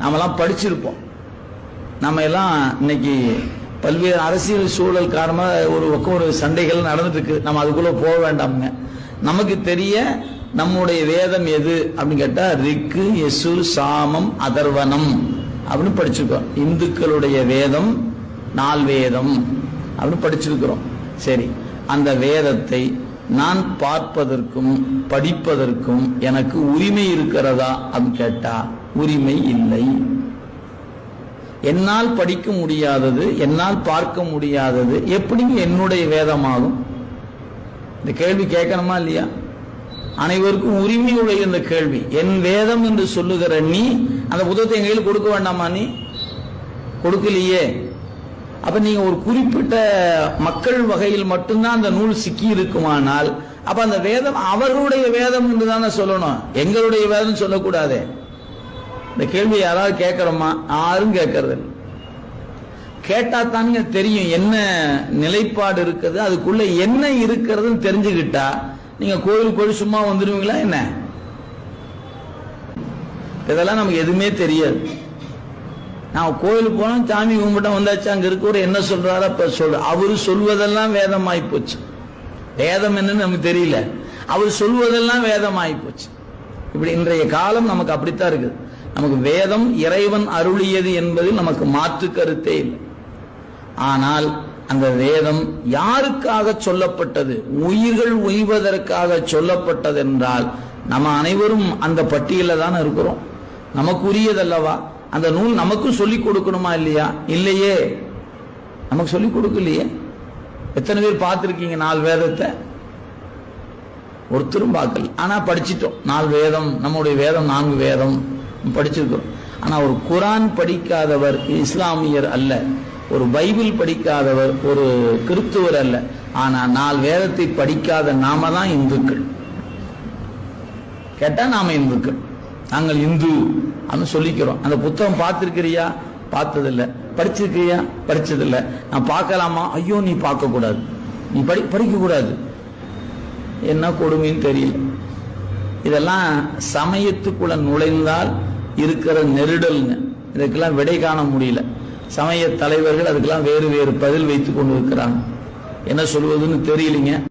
நாமெல்லாம் படிச்சிருப்போம். நம்ம எல்லாம் இன்னைக்கு பல்வேறு அரசியல் சூழல் காரணமாக ஒரு பக்கம் ஒரு சண்டைகள் நடந்துட்டு இருக்கு நம்ம அதுக்குள்ள போக வேண்டாமுங்க. நமக்கு தெரிய நம்முடைய வேதம் எது அப்படின்னு கேட்டா ரிக்கு எசு சாமம் அதர்வனம் அப்படின்னு படிச்சிருக்கோம். இந்துக்களுடைய வேதம் நால் வேதம் அப்படின்னு படிச்சிருக்கிறோம். சரி அந்த வேதத்தை நான் பார்ப்பதற்கும் படிப்பதற்கும் எனக்கு உரிமை இருக்கிறதா அப்படின்னு கேட்டா உரிமை இல்லை. என்னால் படிக்க முடியாதது என்னால் பார்க்க முடியாதது எப்படிங்க என்னுடைய வேதமாகும்? இந்த கேள்வி கேட்கணுமா இல்லையா? அனைவருக்கும் உரிமையுடைய இந்த கேள்வி. என் வேதம் என்று சொல்லுகிற நீ அந்த புத்தகத்தை எங்க கையில் கொடுக்க வேண்டாமா நீ? கொடுக்கலையே. அப்ப நீங்க ஒரு குறிப்பிட்ட மக்கள் வகையில் மட்டும்தான் அந்த நூல் சிக்கி இருக்குமானால் அப்ப அந்த வேதம் அவர்களுடைய வேதம் என்று தானே சொல்லணும். எங்களுடைய வேதம் சொல்லக்கூடாதே. இந்த கேள்வி யாராவது கேட்கிறோமா? யாரும் கேட்கறது கேட்டா தானுங்க தெரியும் என்ன நிலைப்பாடு இருக்குது அதுக்குள்ள என்ன இருக்கிறதுன்னு தெரிஞ்சுக்கிட்டா நீங்க கோயில் கோயில் சும்மா வந்துடுவீங்களா என்ன? இதெல்லாம் நமக்கு எதுவுமே தெரியாது. நான் கோயிலுக்கு போனோம் சாமி கும்பிட்டா வந்தாச்சு அங்க இருக்கவர் என்ன சொல்றாரோ அப்ப சொல்ற அவரு சொல்வதெல்லாம் வேதமாயி போச்சு. வேதம் என்னன்னு நமக்கு தெரியல. அவர் சொல்வதெல்லாம் வேதமாயி போச்சு. இப்படி இன்றைய காலம் நமக்கு அப்படித்தான் இருக்குது. நமக்கு வேதம் இறைவன் அருளியது என்பதில் நமக்கு மாற்று கருத்தே இல்லை. ஆனால் அந்த வேதம் யாருக்காக சொல்லப்பட்டது? உயிர்கள் உய்வதற்காக சொல்லப்பட்டது என்றால் நம்ம அனைவரும் அந்த பட்டியலில் தானே இருக்கிறோம். நமக்குரியதல்லவா? அந்த நூல் நமக்கும் சொல்லிக் கொடுக்கணுமா இல்லையா? இல்லையே. நமக்கு சொல்லிக் கொடுக்கலையே. எத்தனை பேர் பார்த்துருக்கீங்க நாலு வேதத்தை? ஒருத்தரும் பார்க்கல ஆனால் படிச்சிட்டோம். நாலு வேதம் நம்முடைய வேதம் நான்கு வேதம் படிச்சிருக்கிறோம். ஆனால் ஒரு குரான் படிக்காதவர் இஸ்லாமியர் அல்ல. ஒரு பைபிள் படிக்காதவர் ஒரு கிறிஸ்துவர் அல்ல. ஆனால் நாலு வேதத்தை படிக்காத நாம தான் இந்துக்கள். கேட்டால் நாம இந்துக்கள். நாங்கள் இந்து அப்படின்னு சொல்லிக்கிறோம். அந்த புத்தகம் பார்த்துருக்கிறியா? பார்த்ததில்ல. படிச்சிருக்கிறியா? படிச்சதில்லை. நான் பார்க்கலாமா? ஐயோ நீ பார்க்கக்கூடாது. நீ படி படிக்கக்கூடாது. என்ன கொடுமைன்னு தெரியல. இதெல்லாம் சமயத்துக்குள்ள நுழைந்தால் இருக்கிற நெருடல்ங்க இதுக்கெல்லாம் விடை காண முடியல. சமய தலைவர்கள் அதுக்கெல்லாம் வேறு வேறு பதில் வைத்துக் கொண்டு இருக்கிறாங்க என்ன சொல்வதுன்னு தெரியலைங்க.